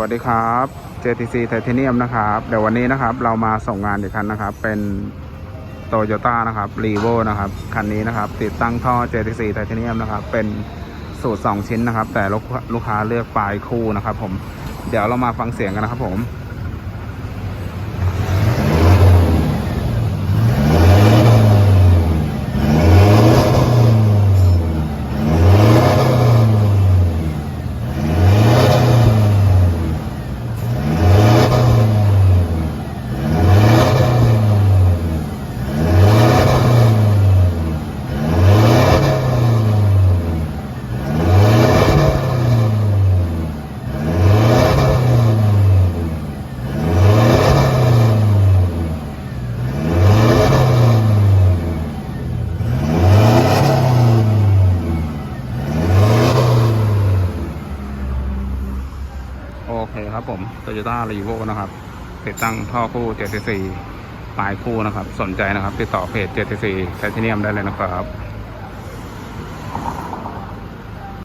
วัสดีครับ JTC Titanium นะครับ เดี๋ยววันนี้นะครับเรามาส่งงานอีกคันนะครับ เป็น Toyota นะครับ r e v o นะครับ คันนี้นะครับ ติดตั้งท่อ JTC Titanium นะครับ เป็นสูตร 2 ชิ้นนะครับ แต่ลูกลูกค้าเลือกปลายคู่นะครับผม เดี๋ยวเรามาฟังเสียงกันนะครับผม โอเคครับผมโตโยต้ารีโวนะครับ ติดตั้งท่อคู่ JTC ปลายคู่นะครับ สนใจนะครับ ติดต่อเพจ 74ไทเทเนียมได้เลยนะครับ